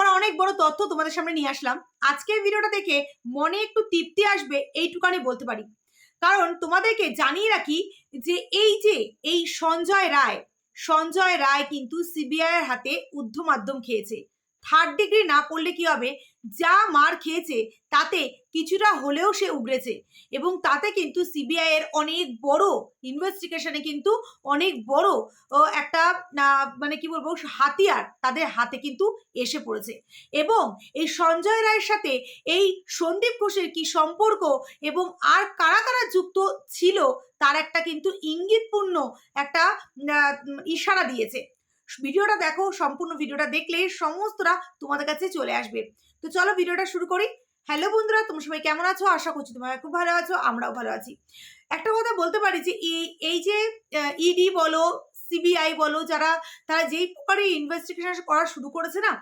আবার অনেক বড় তথ্য তোমাদের সামনে নিয়ে আসলাম। আজকের ভিডিওটা দেখে মনে একটু তৃপ্তি আসবে, এইটুকানি বলতে পারি। কারণ তোমাদেরকে জানিয়ে রাখি যে এই যে, এই সঞ্জয় রায় সঞ্জয় রায় কিন্তু সিবিআইয়ের হাতে ঊর্ধ্ব মাধ্যম খেয়েছে। থার্ড ডিগ্রি না পড়লে কি হবে? যা মার খেয়েছে, তাতে কিছুটা হলেও সে উগড়েছে এবং তাতে কিন্তু সিবিআই এর অনেক বড় ইনভেস্টিগেশনে কিন্তু অনেক বড় একটা মানে কি বলব, হাতিয়ার তাদের হাতে কিন্তু এসে পড়েছে। এবং এই সঞ্জয় রায়ের সাথে এই সন্দীপ ঘোষের কি সম্পর্ক এবং আর কারা কারা যুক্ত ছিল, তার একটা কিন্তু ইঙ্গিতপূর্ণ একটা ইশারা দিয়েছে। ভিডিওটা দেখো, সম্পূর্ণ ভিডিওটা দেখলে সমস্তরা তোমাদের কাছে চলে আসবে। তো চলো ভিডিওটা শুরু করি। হ্যালো বন্ধুরা, তোমরা সবাই কেমন আছো? আশা করছি তোমরা খুব ভালো আছো, আমরাও ভালো আছি। একটা কথা বলতে পারি যে, এই যে ইডি বলো সিবিআই বলো, যারা, তারা যেই প্রকারে ইনভেস্টিগেশন করা শুরু করেছে না,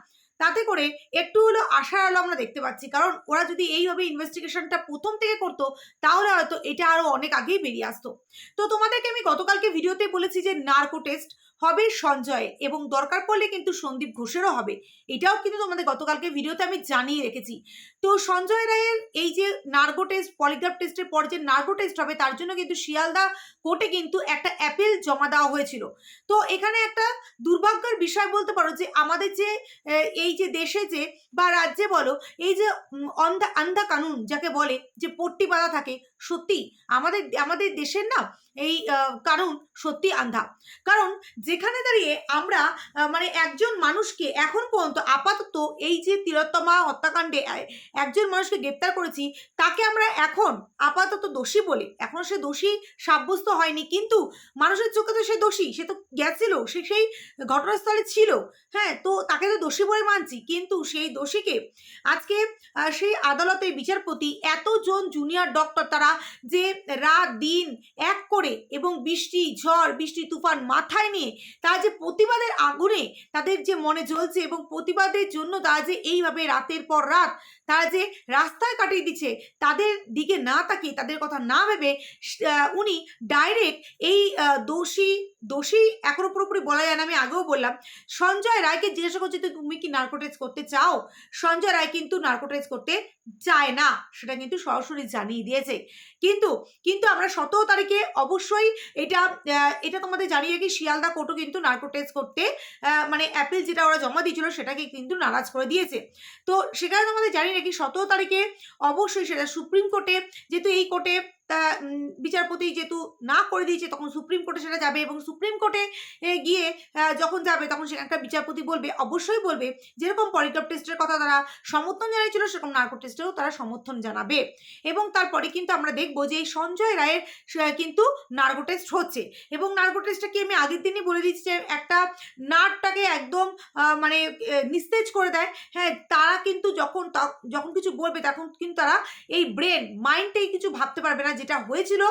তাতে করে একটু হলো আশার আলো আমরা দেখতে পাচ্ছি। কারণ ওরা যদি এইভাবে ইনভেস্টিগেশনটা প্রথম থেকে করতো, তাহলে হয়তো এটা আরও অনেক আগেই বেরিয়ে আসতো। তো তোমাদেরকে আমি গতকালকে ভিডিওতে বলেছি যে, নার্কো টেস্ট হবে সঞ্জয় এবং দরকার পড়লে কিন্তু সন্দীপ ঘোষেরও হবে। এটাও কিন্তু তোমাদের গতকালকে ভিডিওতে আমি জানিয়ে রেখেছি। তো সঞ্জয় রায়ের এই যে নার্গো টেস্ট, পলিগ্রাফ টেস্টের পর যে নার্গো টেস্ট হবে, তার জন্য কিন্তু শিয়ালদা কোর্টে কিন্তু একটা অ্যাপিল জমা দেওয়া হয়েছিল। তো এখানে একটা দুর্ভাগ্যের বিষয় বলতে পারো যে, আমাদের যে এই যে দেশে যে বা রাজ্যে বলো, এই যে অন্ধা, আন্ধা কানুন যাকে বলে, যে পট্টি বাঁধা থাকে, সত্যি আমাদের আমাদের দেশের না, এই কানুন সত্যি আন্ধা। কারণ যেখানে দাঁড়িয়ে আমরা মানে একজন মানুষকে এখন পর্যন্ত আপাতত এই যে তিলোত্তমা হত্যাকাণ্ডে একজন মানুষকে গ্রেপ্তার করেছি, তাকে আমরা এখন আপাতত দোষী বলে। এখনও সে দোষী সাব্যস্ত হয়নি, কিন্তু মানুষের চোখে তো সে দোষী, সে তো গেছিল, সে সেই ঘটনাস্থলে ছিল। হ্যাঁ তো তাকে তো দোষী বলে মানছি, কিন্তু সেই দোষীকে আজকে সেই আদালতের বিচারপতি এতজন জুনিয়র ডক্টর তারা যে রাত দিন এক করে এবং বৃষ্টি, ঝড়, বৃষ্টি, তুফান মাথায় নিয়ে তারা যে প্রতিবাদের আগুনে তাদের যে মনে জ্বলছে এবং প্রতিবাদের জন্য তারা যে এইভাবে রাতের পর রাত তারা যে রাস্তায় কাটিয়ে দিচ্ছে, তাদের দিকে না তাকিয়ে, তাদের কথা না ভেবে উনি ডাইরেক্ট এই দোষী দোষী এখনও পুরোপুরি বলা যায় না, আমি আগেও বললাম, সঞ্জয় রায়কে জিজ্ঞাসা করছে, তুমি কি নার্কোটাইজ করতে চাও? সঞ্জয় রায় কিন্তু নার্কোটাইজ করতে চায় না, সেটা কিন্তু সরাসরি জানিয়ে দিয়েছে। কিন্তু কিন্তু আমরা সতেরো তারিখে অবশ্যই এটা এটা তোমাদের জানিয়ে রাখি, শিয়ালদা কোর্টও কিন্তু নার্কোটাইজ করতে মানে অ্যাপিল যেটা ওরা জমা দিয়েছিল সেটাকে কিন্তু নারাজ করে দিয়েছে। তো সেখানে তোমাদের জানি নাকি সতেরো তারিখে অবশ্যই সেটা সুপ্রিম কোর্টে, যেহেতু এই কোর্টে তা বিচারপতি যেহেতু না করে দিয়েছে, তখন সুপ্রিম কোর্টে সেটা যাবে এবং সুপ্রিম কোর্টে গিয়ে যখন যাবে, তখন সেখানকার বিচারপতি বলবে, অবশ্যই বলবে, যেরকম পলিগ্রাফ টেস্টের কথা তারা সমর্থন জানিয়েছিল সেরকম নার্কো টেস্টেও তারা সমর্থন জানাবে। এবং তারপরে কিন্তু আমরা দেখব যে, এই সঞ্জয় রায়ের কিন্তু নার্কো টেস্ট হচ্ছে। এবং নার্কো টেস্টটা কি আমি আগের দিনই বলে দিচ্ছি যে, একটা নাটটাকে একদম মানে নিস্তেজ করে দেয়। হ্যাঁ তারা কিন্তু যখন যখন কিছু বলবে, তখন কিন্তু তারা এই ব্রেন, মাইন্ডটাই কিছু ভাবতে পারবে না যেটা হয়েছিল,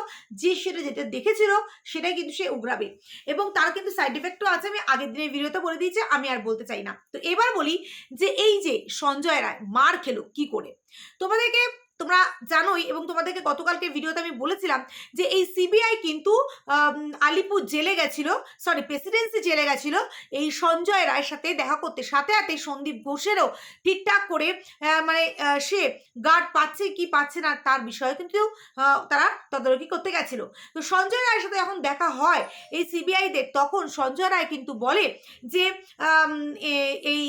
যে সেটা যেটা দেখেছিল, সেটাই কিন্তু সে উগরাবে এবং তার কিন্তু সাইড এফেক্টও আছে, আমি আগের দিনের ভিডিওতে বলে দিয়েছি, আমি আর বলতে চাই না। তো এবার বলি যে এই যে সঞ্জয় রায় মার খেলো কি করে? তোমাদেরকে তোমরা জানোই এবং তোমাদেরকে গতকালকে ভিডিওতে আমি বলেছিলাম যে এই সিবিআই কিন্তু আলিপুর জেলে গেছিল সরি প্রেসিডেন্সি জেলে গেছিল। এই সঞ্জয় রায়ের সাথে দেখা করতে, সাথে সাথে সন্দীপ ঘোষেরও ঠিকঠাক করে মানে সে গার্ড পাচ্ছে কি পাচ্ছে না তার বিষয়ে কিন্তু তারা তদারকি করতে গেছিল। তো সঞ্জয় রায়ের সাথে যখন দেখা হয় এই সিবিআইদের তখন সঞ্জয় রায় কিন্তু বলে যে এই,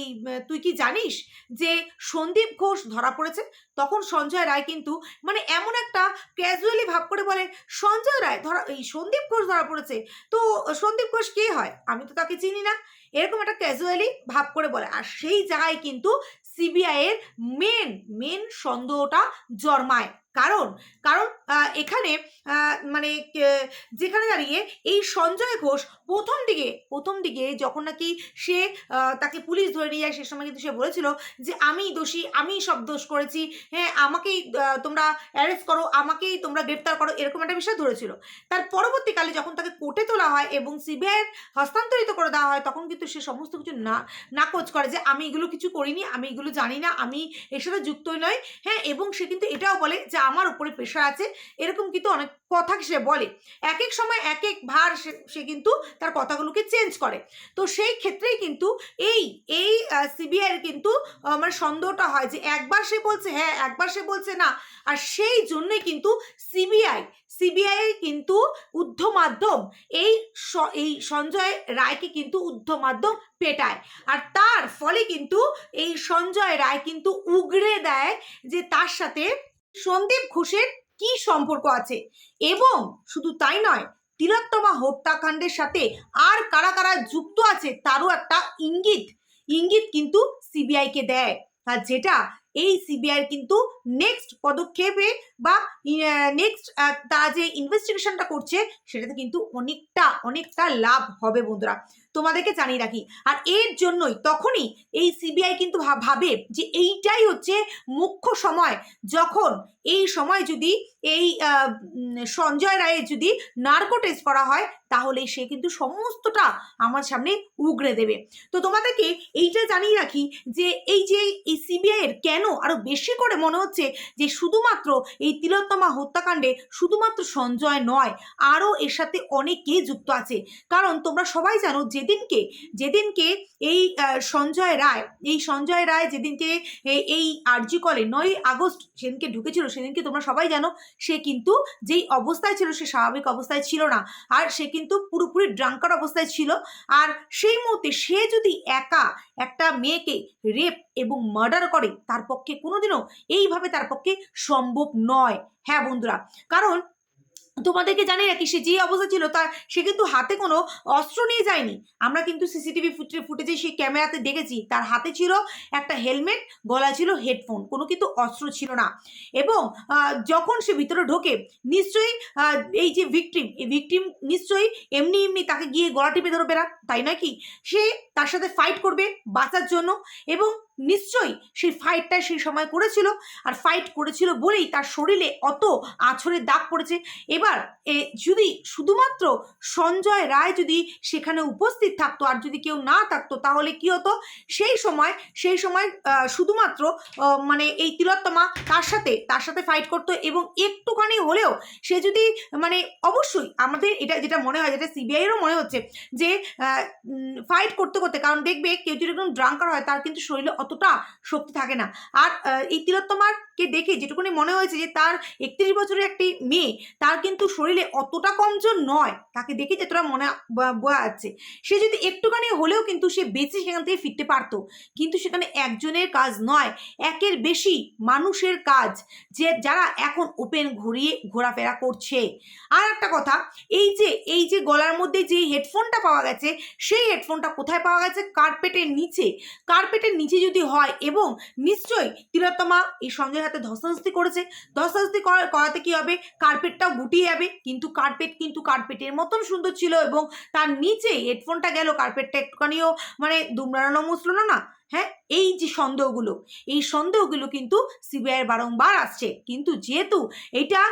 তুই কি জানিস যে সন্দীপ ঘোষ ধরা পড়েছে? তখন সঞ্জয় রায় কিন্তু মানে এমন একটা ক্যাজুয়ালি ভাব করে বলে, সঞ্জয় রায়, ধরা এই সন্দীপ ঘোষ ধরা পড়েছে, তো সন্দীপ ঘোষ কে হয়? আমি তো তাকে চিনি না। এরকম একটা ক্যাজুয়ালি ভাব করে বলে। আর সেই জায়গায় কিন্তু সিবিআইয়ের মেন মেন সন্দেহটা জন্মায়। কারণ কারণ এখানে মানে যেখানে দাঁড়িয়ে এই সঞ্জয় ঘোষ প্রথম দিকে প্রথম দিকে যখন নাকি সে তাকে পুলিশ ধরে নিয়ে যায় সে সময় কিন্তু সে বলেছিল যে আমি দোষী আমি সব দোষ করেছি হ্যাঁ আমাকেই তোমরা অ্যারেস্ট করো, আমাকেই তোমরা গ্রেপ্তার করো, এরকম একটা বিষয় ধরেছিল। তার পরবর্তীকালে যখন তাকে কোর্টে তোলা হয় এবং সিবিআই হস্তান্তরিত করে দেওয়া হয়, তখন কিন্তু সে সমস্ত কিছু না, নাকচ করে যে, আমি এগুলো কিছু করিনি, আমি এগুলো জানি না, আমি এর সাথে যুক্তই নয় হ্যাঁ এবং সে কিন্তু এটাও বলে যে আমার উপরে প্রেশার আছে এরকম কিন্তু অনেক কথা সে বলে। এক এক সময় এক এক ভার সে কিন্তু তার কথাগুলোকে চেঞ্জ করে। তো সেই ক্ষেত্রেই কিন্তু এই এই সিবিআইয়ের কিন্তু আহ, মানে সন্দেহটা হয় যে একবার সে বলছে হ্যাঁ একবার সে বলছে না। আর সেই জন্যই কিন্তু সিবিআই সিবিআই কিন্তু ঊর্ধ্ব মাধ্যম এই এই সঞ্জয় রায়কে কিন্তু ঊর্ধ্ব মাধ্যম পেটায়। আর তার ফলে কিন্তু এই সঞ্জয় রায় কিন্তু উগড়ে দেয় যে তার সাথে সন্দীপ ঘোষের কি সম্পর্ক আছে? এবং শুধু তাই নয়, তিলোত্তমা হত্যাকাণ্ডের সাথে আর কারা কারা যুক্ত আছে তারও একটা ইঙ্গিত। ইঙ্গিত কিন্তু সিবিআইকে দেয়। আর যেটা এই সিবিআই কিন্তু নেক্সট পদক্ষেপে বা নেক্সট তারা যে ইনভেস্টিগেশনটা করছে, সেটাতে কিন্তু অনেকটা অনেকটা লাভ হবে বন্ধুরা। তোমাদেরকে জানিয়ে রাখি। আর এর জন্যই তখনই এই সিবিআই কিন্তু ভাব- যে এইটাই হচ্ছে মুখ্য সময়। যখন এই সময় যদি এই সঞ্জয় রায়ের যদি নার্কো টেস্ট করা হয়, তাহলে সে কিন্তু সমস্তটা আমার সামনে উগড়ে দেবে। তো তোমাদেরকে এইটা জানিয়ে রাখি যে এই যে এই সিবিআই এর কেন আরও বেশি করে মনে হচ্ছে যে শুধুমাত্র এই তিলোত্তমা হত্যাকাণ্ডে শুধুমাত্র সঞ্জয় নয় আরও এর সাথে অনেকে যুক্ত আছে। কারণ তোমরা সবাই জানো যেদিনকে যেদিনকে এই সঞ্জয় রায়, এই সঞ্জয় রায় যেদিনকে এই আরজি কলে নয় আগস্ট সেদিনকে ঢুকেছিল, সেদিনকে তোমরা সবাই জানো, সে কিন্তু যেই অবস্থায় ছিল সে স্বাভাবিক অবস্থায় ছিল না। আর সে কিন্তু পুরোপুরি ড্রাঙ্কার অবস্থায় ছিল। আর সেই মুহূর্তে সে যদি একা একটা মেয়েকে রেপ এবং মার্ডার করে, তার পক্ষে কোনোদিনও এইভাবে তার পক্ষে সম্ভব নয়। হ্যাঁ বন্ধুরা, কারণ তোমাদেরকে জানি রাখি, সে যে অবস্থা ছিল তার, সে কিন্তু হাতে কোনো অস্ত্র নিয়ে যায়নি। আমরা কিন্তু সিসিটিভি ফুটে ফুটেজে সেই ক্যামেরাতে দেখেছি, তার হাতে ছিল একটা হেলমেট গলা ছিল হেডফোন, কোনো কিন্তু অস্ত্র ছিল না। এবং যখন সে ভিতরে ঢোকে, নিশ্চয়ই এই যে ভিকটিম, এই ভিকটিম নিশ্চয়ই এমনি এমনি তাকে গিয়ে গলা টিপে না, তাই নয় কি? সে তার সাথে ফাইট করবে বাঁচার জন্য এবং নিশ্চয়ই সেই ফাইটটা সেই সময় করেছিল আর ফাইট করেছিল বলেই তার শরীরে অত আছড়ের দাগ পড়েছে। এবার এ যদি শুধুমাত্র সঞ্জয় রায় যদি সেখানে উপস্থিত থাকতো আর যদি কেউ না থাকতো তাহলে কি হতো? সেই সময় সেই সময় শুধুমাত্র মানে এই তিলোত্তমা তার সাথে তার সাথে ফাইট করতো এবং একটুখানি হলেও সে যদি মানে অবশ্যই আমাদের এটা যেটা মনে হয়, যেটা সিবিআইয়েরও মনে হচ্ছে যে ফাইট করতে করতে, কারণ দেখবে কেউ যদি একদম ড্রাঙ্কার হয় তার কিন্তু শরীরে অতটা শক্তি থাকে না। আর এই তিলোত্তমারকে দেখে যেটুকুনি মনে হয়েছে যে তার একত্রিশ বছরের একটি মেয়ে, তার কিন্তু শরীরে অতটা কমজোর নয়, তাকে দেখে যেতটা মনে বোঝা যাচ্ছে। সে যদি একটুখানি হলেও কিন্তু সে বেঁচে সেখান থেকে ফিরতে পারতো। কিন্তু সেখানে একজনের কাজ নয়, একের বেশি মানুষের কাজ যে যারা এখন ওপেন ঘুরিয়ে ঘোরাফেরা করছে। আর একটা কথা, এই যে এই যে গলার মধ্যে যে হেডফোনটা পাওয়া গেছে, সেই হেডফোনটা কোথায় পাওয়া গেছে? কার্পেটের নিচে। কার্পেটের নিচে যদি হয়, এবং নিশ্চয়ই তিলোত্তমা এই সঞ্জয়ের হাতে ধস্তাধস্তি করেছে। ধস্তাধস্তি করা- করাতে কি হবে? কার্পেটটাও গুটিয়ে যাবে। কিন্তু কার্পেট কিন্তু কার্পেটের মতন সুন্দর ছিল এবং তার নিচে হেডফোনটা গেল। কার্পেটটা একটুখানিও মানে দুমড়ানো মুসলো না হ্যাঁ? এই যে সন্দেহগুলো, এই সন্দেহগুলো কিন্তু সিবিআই বারংবার আসছে। কিন্তু যেহেতু এটা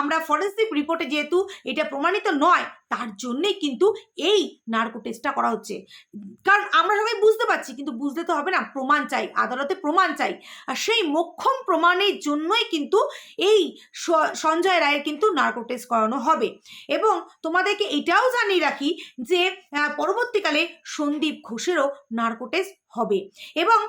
আমরা ফরেন্সিক রিপোর্টে যেহেতু এটা প্রমাণিত নয়, তার জন্যেই কিন্তু এই নার্কো টেস্টটা করা হচ্ছে। কারণ আমরা সবাই বুঝতে পারছি, কিন্তু বুঝতে তো হবে না, প্রমাণ চাই, আদালতে প্রমাণ চাই। আর সেই মোক্ষম প্রমাণের জন্যই কিন্তু এই সঞ্জয় রায়ের কিন্তু নার্কো টেস্ট করানো হবে। এবং তোমাদেরকে এটাও জানিয়ে রাখি যে পরবর্তীকালে সন্দীপ ঘোষেরও নার্কো টেস্ট হবে। এবং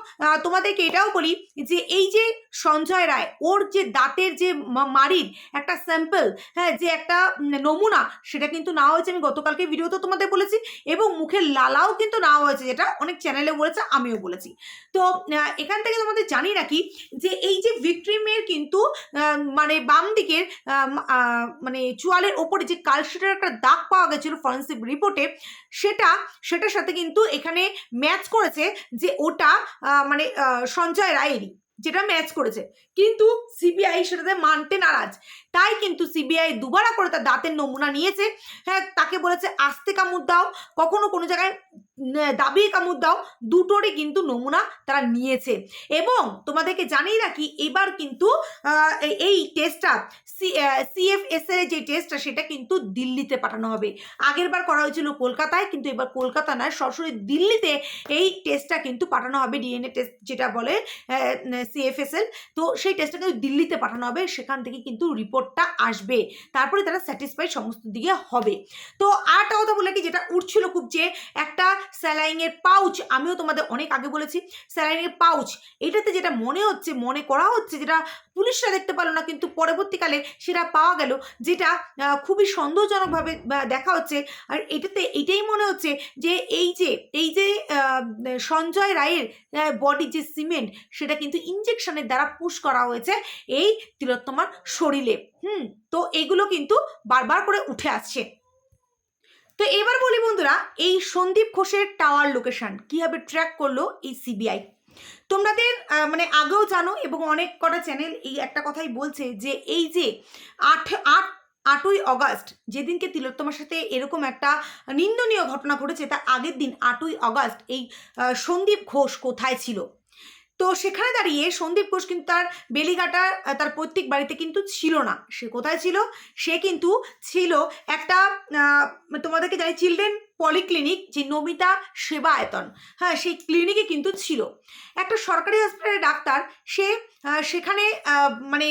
তোমাদেরকে এটাও বলি যে এই যে সঞ্জয় রায়, ওর যে দাঁতের যে মারির একটা স্যাম্পল হ্যাঁ যে একটা নমুনা, সেটা কিন্তু নেওয়া হয়েছে। আমি গতকালকে ভিডিওতে তোমাদের বলেছি এবং মুখের লালাও কিন্তু নেওয়া হয়েছে, যেটা অনেক চ্যানেলে বলেছে, আমিও বলেছি। তো এখান থেকে তোমাদের জানিয়ে রাখি যে এই যে ভিক্ট্রিমের কিন্তু মানে বাম দিকের মানে চুয়ালের ওপরে যে কালশিটের একটা দাগ পাওয়া গেছিল ফরেন্সিক রিপোর্টে সেটা, সেটার সাথে কিন্তু এখানে ম্যাচ করেছে যে ওটা মানে সঞ্জয় রায়েরই। যেটা ম্যাচ করেছে। কিন্তু সিবিআই সেটাতে মানতে নারাজ। তাই কিন্তু সিবিআই দুবার করে তার দাঁতের নমুনা নিয়েছে। হ্যাঁ তাকে বলেছে আস্তে কামড় দাও কখনো কোনো জায়গায় দাবি কামড় দাও, দুটোরই কিন্তু নমুনা তারা নিয়েছে। এবং তোমাদেরকে জানিয়ে রাখি, এবার কিন্তু এই- টেস্টটা সিএফএস এর যে টেস্টটা সেটা কিন্তু দিল্লিতে পাঠানো হবে। আগের বার করা হয়েছিল কলকাতায়, কিন্তু এবার কলকাতা নয়, সরাসরি দিল্লিতে এই টেস্টটা কিন্তু পাঠানো হবে ডিএনএ টেস্ট যেটা বলে সিএফএসএল তো সেই টেস্টটা কিন্তু দিল্লিতে পাঠানো হবে, সেখান থেকে কিন্তু রিপোর্টটা আসবে। তারপরে তারা স্যাটিসফাই সমস্ত দিকে হবে। তো আর একটা কথা বলে কি যেটা উঠছিল খুব যে, একটা স্যালাইনের পাউচ, আমিও তোমাদের অনেক আগে বলেছি, স্যালাইনের পাউচ, এটাতে যেটা মনে হচ্ছে, মনে করা হচ্ছে, যেটা পুলিশরা দেখতে পারল না, কিন্তু পরবর্তীকালে সেটা পাওয়া গেল, যেটা খুবই সন্দেহজনকভাবে দেখা হচ্ছে, আর এটাতে, এটাই মনে হচ্ছে যে এই যে এই যে সঞ্জয় রায়ের বডির যে সিমেন্ট, সেটা কিন্তু ইঞ্জেকশনের দ্বারা পুশ করা হয়েছে এই তিলোত্তমার শরীরে, হুম, তো এগুলো কিন্তু বারবার করে উঠে আসছে। তো এবার বলি বন্ধুরা, এই সন্দীপ ঘোষের টাওয়ার লোকেশন কীভাবে ট্র্যাক করল এই সিবিআই তোমাদের মানে আগেও জানো এবং অনেক কটা চ্যানেল এই একটা কথাই বলছে যে এই যে আট আট, আটই অগাস্ট, যেদিনকে তিলোত্তমার সাথে এরকম একটা নিন্দনীয় ঘটনা ঘটেছে, তার আগের দিন আটই অগাস্ট এই সন্দীপ ঘোষ কোথায় ছিল? তো সেখানে দাঁড়িয়ে সন্দীপ ঘোষ কিন্তু তার বেলিঘাটা তার পৈতৃক বাড়িতে কিন্তু ছিল না। সে কোথায় ছিল? সে কিন্তু ছিল একটা তোমাদেরকে জানি, চিলড্রেন পলিক্লিনিক, যে নমিতা সেবায়তন হ্যাঁ সেই ক্লিনিকে কিন্তু ছিল। একটা সরকারি হসপিটালের ডাক্তার, সে সেখানে মানে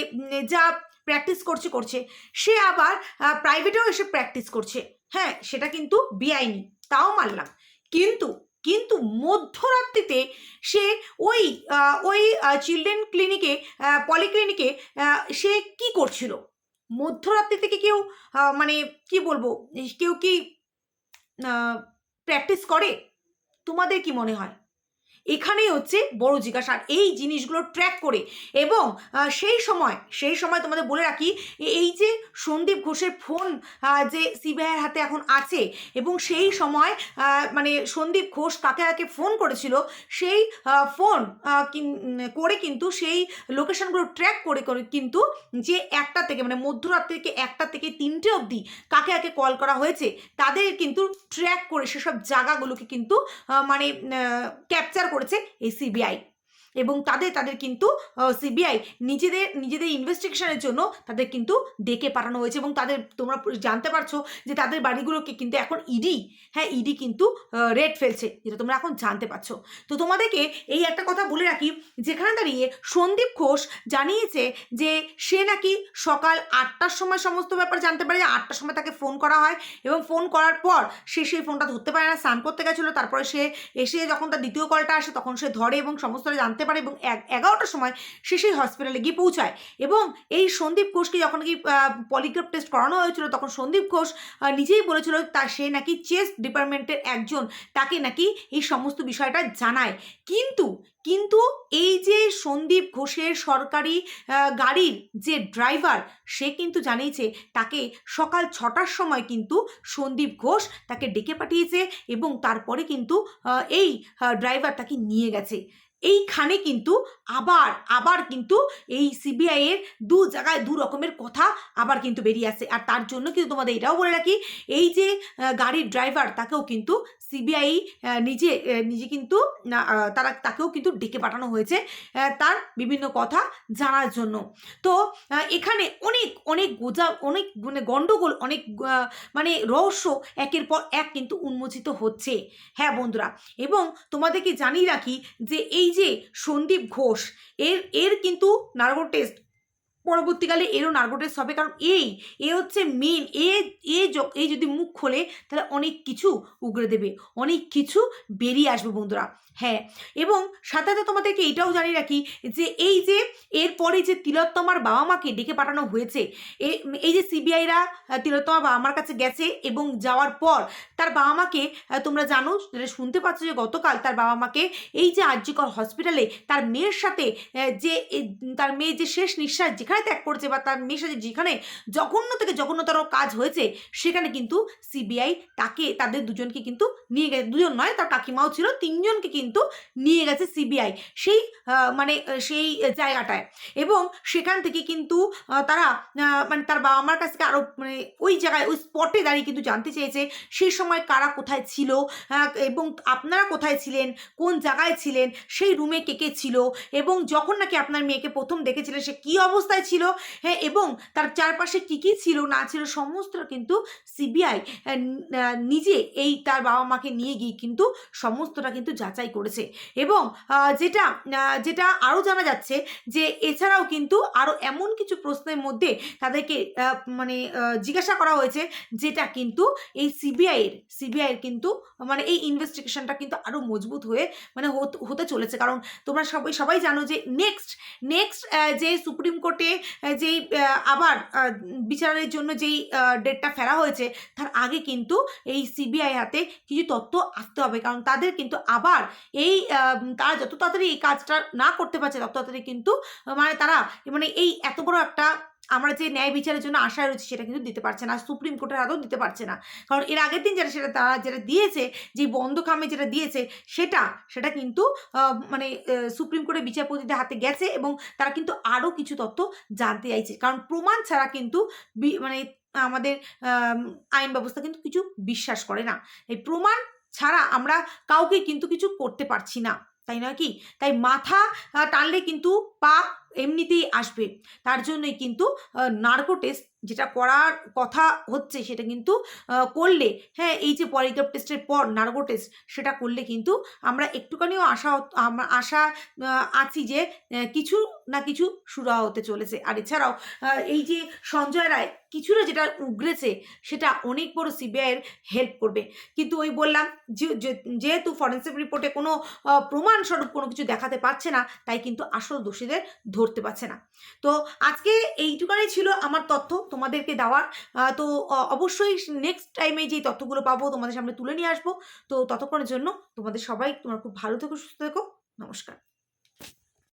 যা প্র্যাকটিস করছে করছে। সে আবার প্রাইভেটেও এসে প্র্যাকটিস করছে। হ্যাঁ সেটা কিন্তু বেআইনি। তাও মানলাম। কিন্তু কিন্তু মধ্যরাত্রিতে সে ওই ওই চিলড্রেন ক্লিনিকে পলিক্লিনিকে সে কি করছিল? মধ্যরাত্রি থেকে কেউ মানে কি বলব, কেউ কি প্র্যাকটিস করে? তোমাদের কি মনে হয়? এখানেই হচ্ছে বড় জিজ্ঞাসা। এই জিনিসগুলো ট্র্যাক করে এবং সেই সময় সেই সময় তোমাদের বলে রাখি, এই যে সন্দীপ ঘোষের ফোন যে সিবিআইয়ের হাতে এখন আছে এবং সেই সময় মানে সন্দীপ ঘোষ কাকে কাকে ফোন করেছিল, সেই ফোন করে কিন্তু সেই লোকেশনগুলো ট্র্যাক করে করে কিন্তু যে একটা থেকে মানে মধ্যরাত থেকে একটা থেকে তিনটে অবধি কাকে কাকে কল করা হয়েছে, তাদের কিন্তু ট্র্যাক করে সেসব জায়গাগুলোকে কিন্তু মানে ক্যাপচার করেছে এই সিবিআই এবং তাদের তাদের কিন্তু সিবিআই নিজেদের নিজেদের ইনভেস্টিগেশনের জন্য তাদের কিন্তু ডেকে পাঠানো হয়েছে এবং তাদের, তোমরা জানতে পারছ যে তাদের বাড়িগুলোকে কিন্তু এখন ইডি হ্যাঁ ইডি কিন্তু রেড ফেলছে, যেটা তোমরা এখন জানতে পারছ। তো তোমাদেরকে এই একটা কথা বলে রাখি, যেখানে দাঁড়িয়ে সন্দীপ ঘোষ জানিয়েছে যে সে নাকি সকাল আটটার সময় সমস্ত ব্যাপার জানতে পারে যে আটটার সময় তাকে ফোন করা হয় এবং ফোন করার পর সে সেই ফোনটা ধরতে পারে না, স্নান করতে গেছিল, তারপরে সে এসে যখন তার দ্বিতীয় কলটা আসে, তখন সে ধরে এবং সমস্তটা জানতে পারে এবং এগারোটার সময় সে সেই হসপিটালে গিয়ে পৌঁছায়। এবং এই সন্দীপ ঘোষকে যখন কি পলিগ্রাফ টেস্ট করানো হয়েছিল, তখন সন্দীপ ঘোষ নিজেই বলেছিল তা সে নাকি চেস্ট ডিপার্টমেন্টের একজন, তাকে নাকি এই সমস্ত বিষয়টা জানায়। কিন্তু কিন্তু এই যে সন্দীপ ঘোষের সরকারি গাড়ির যে ড্রাইভার সে কিন্তু জানিয়েছে তাকে সকাল ছটার সময় কিন্তু সন্দীপ ঘোষ তাকে ডেকে পাঠিয়েছে এবং তারপরে কিন্তু এই ড্রাইভার তাকে নিয়ে গেছে। এইখানে কিন্তু আবার আবার কিন্তু এই সিবিআই এর দু জায়গায় দু রকমের কথা আবার কিন্তু বেরিয়ে আসে। আর তার জন্য কিন্তু তোমাদের এটাও বলে রাখি, এই যে গাড়ির ড্রাইভার তাকেও কিন্তু সিবিআই নিজে নিজে কিন্তু তারা, তাকেও কিন্তু ডেকে পাঠানো হয়েছে তার বিভিন্ন কথা জানার জন্য। তো এখানে অনেক অনেক গোজা, অনেক মানে গণ্ডগোল অনেক মানে রহস্য একের পর এক কিন্তু উন্মোচিত হচ্ছে। হ্যাঁ বন্ধুরা, এবং তোমাদেরকে জানিয়ে রাখি যে এই যে সন্দীপ ঘোষ, এর এর কিন্তু নার্গো টেস্ট পরবর্তীকালে এরও নার্গো টেস্ট হবে, কারণ এই, এ হচ্ছে মেন এ এ এই যদি মুখ খোলে, তাহলে অনেক কিছু উগড়ে দেবে, অনেক কিছু বেরিয়ে আসবে বন্ধুরা হ্যাঁ এবং সাথে সাথে তোমাদেরকে এটাও জানিয়ে রাখি যে এই যে এরপরে যে তিলোত্তমার বাবা মাকে ডেকে পাঠানো হয়েছে, এ- এই যে সিবিআইরা তিলোত্তমার বাবা মার কাছে গেছে এবং যাওয়ার পর তার বাবা মাকে তোমরা জানো শুনতে পাচ্ছ যে গতকাল তার বাবা মাকে এই যে আর্যিকর হসপিটালে তার মেয়ের সাথে যে তার মেয়ের যে শেষ নিঃশ্বাস, যেখানে অন্যায় ত্যাগ করেছে বা তার মেয়ের সাথে যেখানে জঘন্য থেকে জঘন্যতর কাজ হয়েছে, সেখানে কিন্তু সিবিআই তাকে, তাদের দুজনকে কিন্তু নিয়ে গেছে। দুজন নয়, তার কাকিমাও ছিল, তিনজনকে কিন্তু নিয়ে গেছে সিবিআই সেই মানে সেই জায়গাটায়। এবং সেখান থেকে কিন্তু তারা মানে তার বাবা মার কাছ থেকে আরও মানে ওই জায়গায়, ওই স্পটে দাঁড়িয়ে কিন্তু জানতে চেয়েছে সেই সময় কারা কোথায় ছিল এবং আপনারা কোথায় ছিলেন, কোন জায়গায় ছিলেন, সেই রুমে কে কে ছিল, এবং যখন নাকি আপনার মেয়েকে প্রথম দেখেছিলেন সে কী অবস্থায় ছিল হ্যাঁ এবং তার চারপাশে কী কী ছিল না ছিল সমস্ত কিন্তু সিবিআই নিজে এই তার বাবা মাকে নিয়ে গিয়ে কিন্তু সমস্তটা কিন্তু যাচাই করেছে। এবং যেটা যেটা আরও জানা যাচ্ছে যে এছাড়াও কিন্তু আরও এমন কিছু প্রশ্নের মধ্যে তাদেরকে মানে জিজ্ঞাসা করা হয়েছে যেটা কিন্তু এই সিবিআইয়ের সিবিআইয়ের কিন্তু মানে এই ইনভেস্টিগেশনটা কিন্তু আরও মজবুত হয়ে মানে হত- চলেছে। কারণ তোমরা সবাই সবাই জানো যে নেক্সট নেক্সট যে সুপ্রিম কোর্টে যেই আবার বিচারের জন্য যেই ডেটটা ফেরা হয়েছে, তার আগে কিন্তু এই সিবিআই হাতে কিছু তথ্য আসতে হবে। কারণ তাদের কিন্তু আবার এই তারা যত তাড়াতাড়ি এই কাজটা না করতে পারছে, তত তাড়াতাড়ি কিন্তু মানে তারা মানে এই এত বড় একটা আমরা যে ন্যায় বিচারের জন্য আশায় রয়েছে সেটা কিন্তু দিতে পারছে না, সুপ্রিম কোর্টের হাতেও দিতে পারছে না। কারণ এর আগের দিন যেটা সেটা তারা যেটা দিয়েছে, যে বন্ধ খামে যেটা দিয়েছে, সেটা সেটা কিন্তু মানে সুপ্রিম কোর্টের বিচারপতিদের হাতে গেছে এবং তারা কিন্তু আরও কিছু তথ্য জানতে চাইছে। কারণ প্রমাণ ছাড়া কিন্তু মানে আমাদের আইন ব্যবস্থা কিন্তু কিছু বিশ্বাস করে না। এই প্রমাণ ছাড়া আমরা কাউকে কিন্তু কিছু করতে পারছি না, তাই নয় কি? তাই মাথা টানলে কিন্তু পা এমনিতেই আসবে। তার জন্যই কিন্তু নার্কো টেস্ট যেটা করার কথা হচ্ছে সেটা কিন্তু করলে হ্যাঁ এই যে পলিগ্রাফ টেস্টের পর নার্গো টেস্ট সেটা করলে কিন্তু আমরা একটুখানিও আশা আশা আছি যে কিছু না কিছু সুরাহা হতে চলেছে। আর এছাড়াও এই যে সঞ্জয় রায়, কিছুটা যেটা উগড়েছে, সেটা অনেক বড় সিবিআইয়ের হেল্প করবে। কিন্তু ওই বললাম যেহেতু ফরেন্সিক রিপোর্টে কোনো প্রমাণস্বরূপ কোনো কিছু দেখাতে পারছে না, তাই কিন্তু আসল দোষীদের ধরতে পারছে না। তো আজকে এইটুকানি ছিল আমার তথ্য তোমাদেরকে দেওয়ার। তো অবশ্যই নেক্সট টাইমে যেই তথ্যগুলো পাবো তোমাদের সামনে তুলে নিয়ে আসব। তো ততক্ষণের জন্য তোমাদের সবাই তোমার খুব ভালো থেকো, সুস্থ থেকো। নমস্কার।